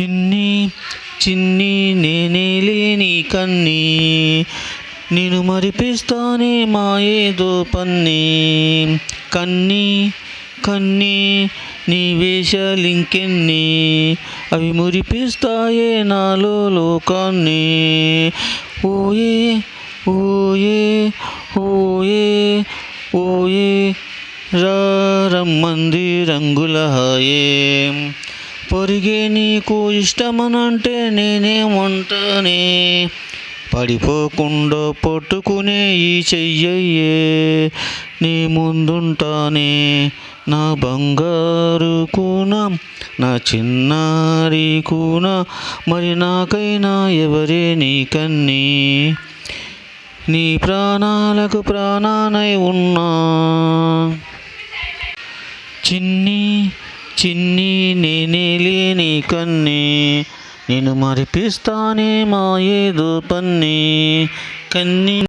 చిన్ని చిన్ని నేనే లేని కన్ని. నేను మరిపిస్తానే మాయేదో పన్ని. కన్ని కన్ని నీ వేషాలింకెన్ని. అవి మురిపిస్తాయే నాలో లోకాన్ని. ఓయే ఓయే ఓయే ఓయే. రమ్మంది రంగుల హాయే పొరిగే నీకు ఇష్టమనంటే నేనేమంటానే? పడిపోకుండా పట్టుకునే ఈ చెయ్యయ్యే నీ ముందుంటానే. నా బంగారు కూన నా చిన్నారి కూన మరి నాకైనా ఎవరే నీకన్ని నీ ప్రాణాలకు ప్రాణానై ఉన్నా. చిన్ని చిన్ని నేనే లేని కన్ని నేను మరిపిస్తానే మా ఏదో పన్ని. కన్ని